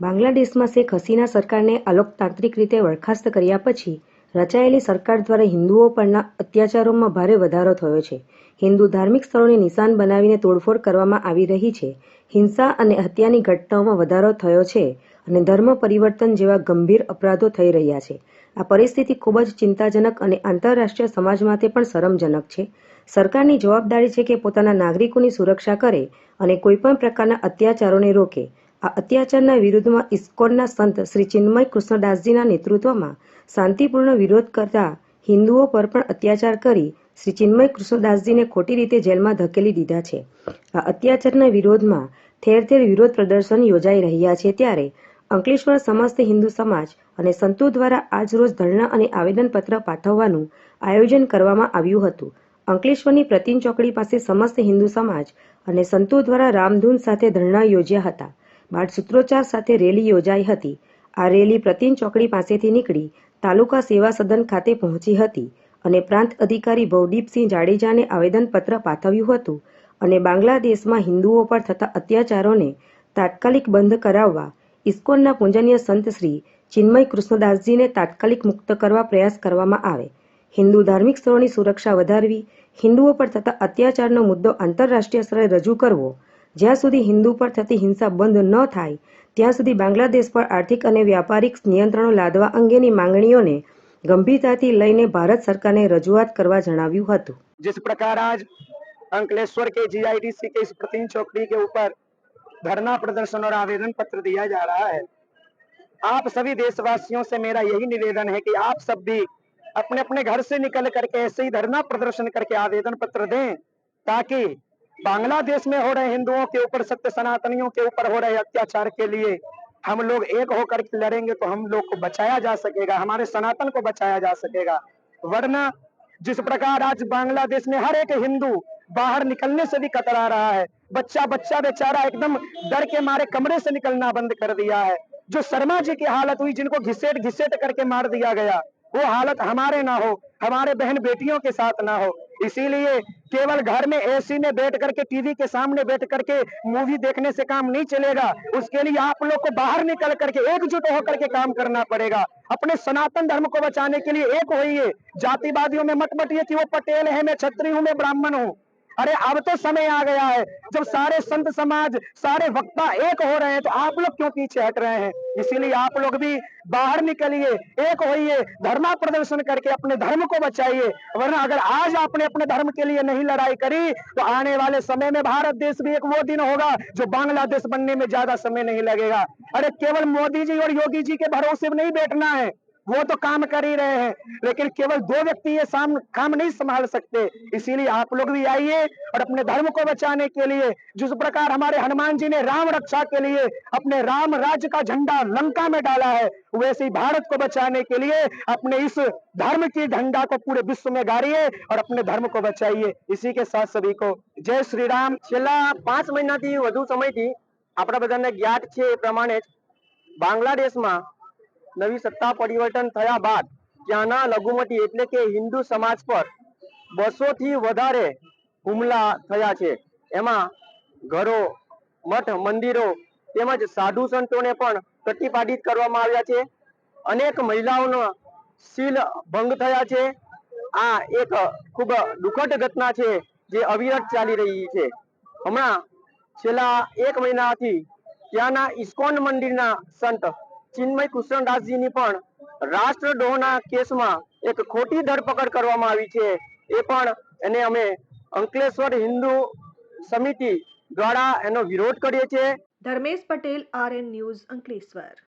બાંગ્લાદેશમાં શેખ હસીના સરકારને અલોકતાંત્રિક રીતે બરખાસ્ત કર્યા પછી રચાયેલી સરકાર દ્વારા હિન્દુઓ પરના અત્યાચારોમાં ભારે વધારો થયો છે. હિન્દુ ધાર્મિક સ્થળોને નિશાન બનાવીને તોડફોડ કરવામાં આવી રહી છે. હિંસા અને હત્યાની ઘટનાઓમાં વધારો થયો છે અને ધર્મ પરિવર્તન જેવા ગંભીર અપરાધો થઈ રહ્યા છે. આ પરિસ્થિતિ ખૂબ જ ચિંતાજનક અને આંતરરાષ્ટ્રીય સમાજ માટે પણ શરમજનક છે. સરકારની જવાબદારી છે કે પોતાના નાગરિકોની સુરક્ષા કરે અને કોઈપણ પ્રકારના અત્યાચારોને રોકે. આ અત્યાચારના વિરુદ્ધમાં ઇસ્કોનના સંત શ્રી ચિન્મય કૃષ્ણદાસજીના નેતૃત્વમાં શાંતિપૂર્ણ વિરોધ કરતા હિન્દુઓ પર પણ અત્યાચાર કરી શ્રી ચિન્મય કૃષ્ણદાસજીને ખોટી રીતે જેલમાં ધકેલી દીધા છે. આ અત્યાચારના વિરોધમાં ઠેર ઠેર વિરોધ પ્રદર્શન યોજાઈ રહ્યા છે ત્યારે અંકલેશ્વર સમસ્ત હિન્દુ સમાજ અને સંતો દ્વારા આજરોજ ધરણા અને આવેદનપત્ર પાઠવવાનું આયોજન કરવામાં આવ્યું હતું. અંકલેશ્વરની પ્રતિન ચોકડી પાસે સમસ્ત હિન્દુ સમાજ અને સંતો દ્વારા રામધૂન સાથે ધરણા યોજ્યા હતા. બાદ સૂત્રોચ્ચાર સાથે રેલી યોજાઈ હતી. આ રેલી પ્રતિન ચોકડી પાસેથી નીકળી તાલુકા સેવા સદન ખાતે પહોંચી હતી અને પ્રાંત અધિકારી ભવદીપસિંહ જાડેજાને આવેદનપત્ર પાઠવ્યું હતું અને બાંગ્લાદેશમાં હિન્દુઓ પર થતા અત્યાચારોને તાત્કાલિક બંધ કરાવવા ઇસ્કોનના પૂજનીય સંત શ્રી ચિન્મય કૃષ્ણદાસજીને તાત્કાલિક મુક્ત કરવા પ્રયાસ કરવામાં આવે. હિન્દુ ધાર્મિક સ્થળોની સુરક્ષા વધારવી, હિન્દુઓ પર થતા અત્યાચારનો મુદ્દો આંતરરાષ્ટ્રીય સ્તરે રજૂ કરવો જ્યાં સુધી હિન્દુ પર થતી હિંસા બંધ ન થાય ત્યાં સુધી બાંગ્લાદેશ પર આર્થિક અને વ્યાપારિક નિયંત્રણો લાદવા અંગેની માંગણીઓને ગંભીરતાથી લઈને ભારત સરકારને રજૂઆત કરવા જણાવ્યું હતું जिस प्रकार आज अंकलेश्वर के जीआईडीसी के इस प्रतिन चौकड़ी के ऊपर धरना प्रदर्शन और आवेदन पत्र दिया जा रहा है आप सभी देशवासियों से मेरा यही निवेदन है कि आप सब भी अपने अपने घर से निकल करके ऐसे ही धरना प्रदर्शन करके आवेदन पत्र दें ताकि बांग्लादेश में हो रहे हिंदुओं के ऊपर, सत्य सनातनियों के ऊपर हो रहे अत्याचार के लिए हम लोग एक होकर लड़ेंगे तो हम लोग को बचाया जा सकेगा, हमारे सनातन को बचाया जा सकेगा। वरना जिस प्रकार आज बांग्लादेश में हर एक हिंदू बाहर निकलने से भी कतरा रहा है, बच्चा बच्चा बेचारा एकदम डर के मारे कमरे से निकलना बंद कर दिया है। जो शर्मा जी की हालत हुई, जिनको घिसेट घिसेट करके मार दिया गया, वो हालत हमारे ना हो, हमारे बहन बेटियों के साथ ना हो। इसीलिए केवल घर में एसी में बैठ करके टीवी के सामने बैठ करके मूवी देखने से काम नहीं चलेगा। उसके लिए आप लोग को बाहर निकल करके एकजुट होकर के काम करना पड़ेगा। अपने सनातन धर्म को बचाने के लिए एक होइए। जातिवादियों में मत बटिए कि वो पटेल है, मैं छत्री हूँ, मैं ब्राह्मण हूँ। अरे अब तो समय आ गया है। जब सारे संत समाज, सारे वक्ता एक हो रहे हैं तो आप लोग क्यों पीछे हट रहे हैं? इसीलिए आप लोग भी बाहर निकलिए, एक होइए, धर्मा प्रदर्शन करके अपने धर्म को बचाइए। वरना अगर आज आपने अपने धर्म के लिए नहीं लड़ाई करी तो आने वाले समय में भारत देश भी एक वो दिन होगा, जो बांग्लादेश बनने में ज़्यादा समय नहीं लगेगा। अरे केवल मोदी जी और योगी जी के भरोसे नहीं बैठना है। वो तो काम कर ही रहे हैं लेकिन केवल दो व्यक्ति ये साम काम नहीं संभाल सकते इसीलिए आप लोग भी आइए और अपने धर्म को बचाने के लिए जिस प्रकार हमारे हनुमान जी ने राम रक्षा के लिए अपने राम राज्य का झंडा लंका में डाला है वैसे ही भारत को बचाने के लिए अपने इस धर्म की झंडा को पूरे विश्व में गाड़िए और अपने धर्म को बचाइए इसी के साथ सभी को जय श्री राम છેલ્લા પાંચ મહિનાથી વધુ સમયથી આપણા બધાને જ્ઞાત છે એ પ્રમાણે બાંગ્લાદેશમાં નવી સત્તા પરિવર્તન થયા બાદ ત્યાંના લઘુમતી એટલે કે હિન્દુ સમાજ પર બસો થી વધારે હુમલા થયા છે. એમાં ઘરો, મઠ, મંદિરો તેમજ સાધુ સંતોને પણ પ્રતિપાદિત કરવામાં આવ્યા છે. અનેક મહિલાઓનો શીલ ભંગ થયા છે. આ એક ખૂબ દુઃખદ ઘટના છે જે અવિરત ચાલી રહી છે. હમણાં છેલ્લા એક મહિનાથી ત્યાંના ઇસ્કોન મંદિરના સંત ચિન્મય કૃષ્ણદાસજીની પણ રાષ્ટ્રદ્રોહના કેસમાં એક ખોટી ધરપકડ કરવામાં આવી છે. એ પણ એને અમે અંકલેશ્વર હિન્દુ સમિતિ દ્વારા એનો વિરોધ કરીએ છીએ. Dharmesh Patel, RN news Ankleshwar.